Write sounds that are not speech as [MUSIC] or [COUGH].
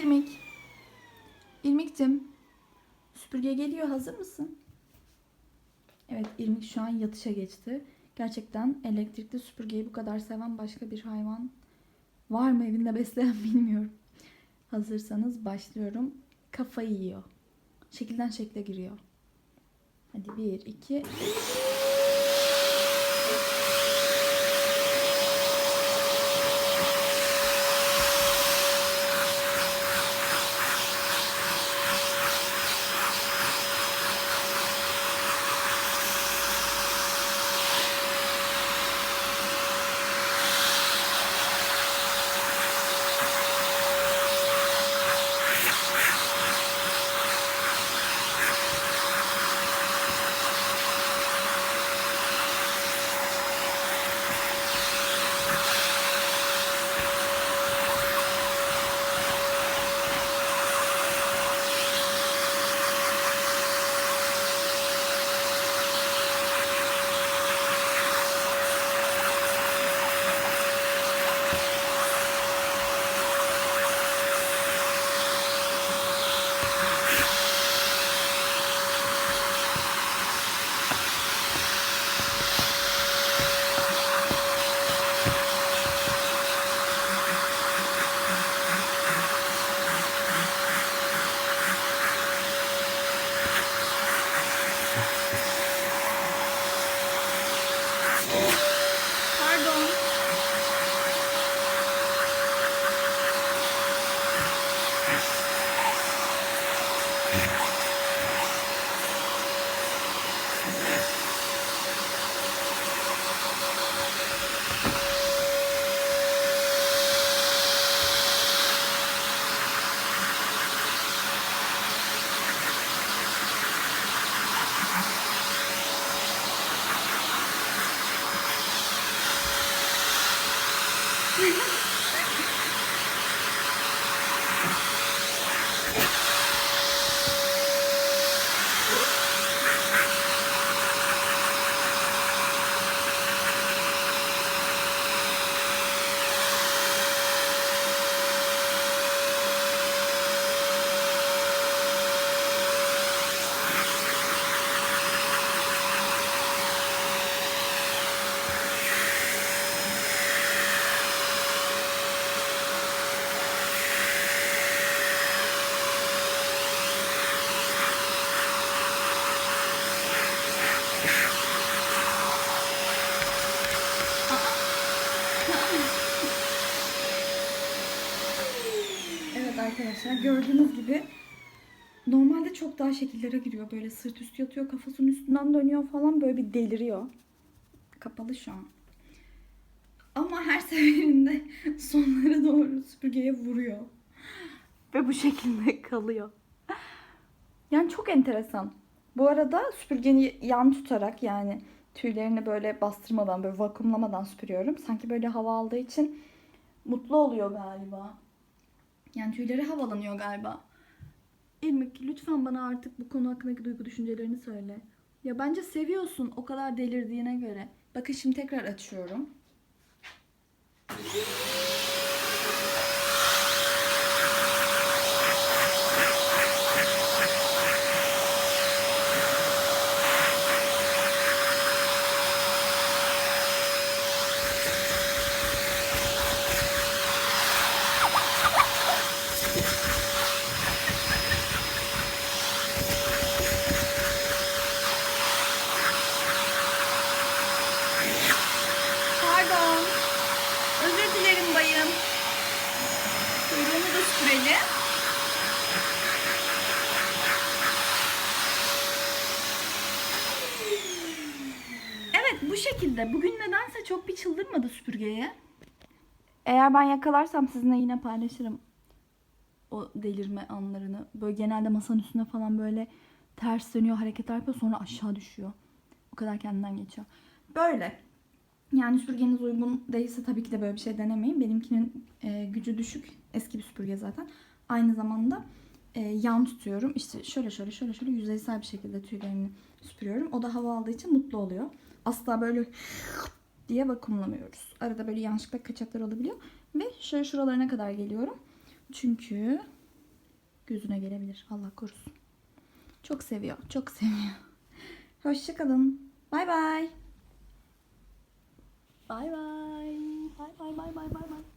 İrmik. İrmik'cim. Süpürge geliyor. Hazır mısın? Evet İrmik şu an yatışa geçti. Gerçekten elektrikli süpürgeyi bu kadar seven başka bir hayvan var mı evinde besleyen [LAUGHS] bilmiyorum. Hazırsanız başlıyorum. Kafayı yiyor. Şekilden şekle giriyor. Hadi bir, iki. Evet [LAUGHS] arkadaşlar gördüğünüz gibi normalde çok daha şekillere giriyor. Böyle sırt üstü yatıyor, kafasının üstünden dönüyor falan böyle bir deliriyor. Kapalı şu an. Ama her [LAUGHS] seferinde sonlara doğru süpürgeye vuruyor. Ve bu şekilde [LAUGHS] kalıyor. Yani çok enteresan. Bu arada süpürgeni yan tutarak yani tüylerini böyle bastırmadan böyle vakumlamadan süpürüyorum. Sanki böyle hava aldığı için mutlu oluyor galiba. Yani tüyleri havalanıyor galiba. İrmik lütfen bana artık bu konu hakkındaki duygu düşüncelerini söyle. Ya bence seviyorsun o kadar delirdiğine göre. Bakın şimdi tekrar açıyorum. Sürelim. Evet bu şekilde. Bugün nedense çok bir çıldırmadı süpürgeye. Eğer ben yakalarsam sizinle yine paylaşırım o delirme anlarını. Böyle genelde masanın üstüne falan böyle ters dönüyor, hareketler yapıyor sonra aşağı düşüyor. O kadar kendinden geçiyor. Böyle. Yani süpürgeniz uygun değilse tabii ki de böyle bir şey denemeyin. Benimkinin e, gücü düşük. Eski bir süpürge zaten. Aynı zamanda e, yan tutuyorum. İşte şöyle şöyle şöyle şöyle yüzeysel bir şekilde tüylerini süpürüyorum. O da hava aldığı için mutlu oluyor. Asla böyle [LAUGHS] diye vakumlamıyoruz. Arada böyle yanlışlıkla kaçaklar olabiliyor. Ve şöyle şuralarına kadar geliyorum. Çünkü gözüne gelebilir. Allah korusun. Çok seviyor. Çok seviyor. Hoşçakalın. Bay bay. Bay bay. Bay bay bay bay bay bay.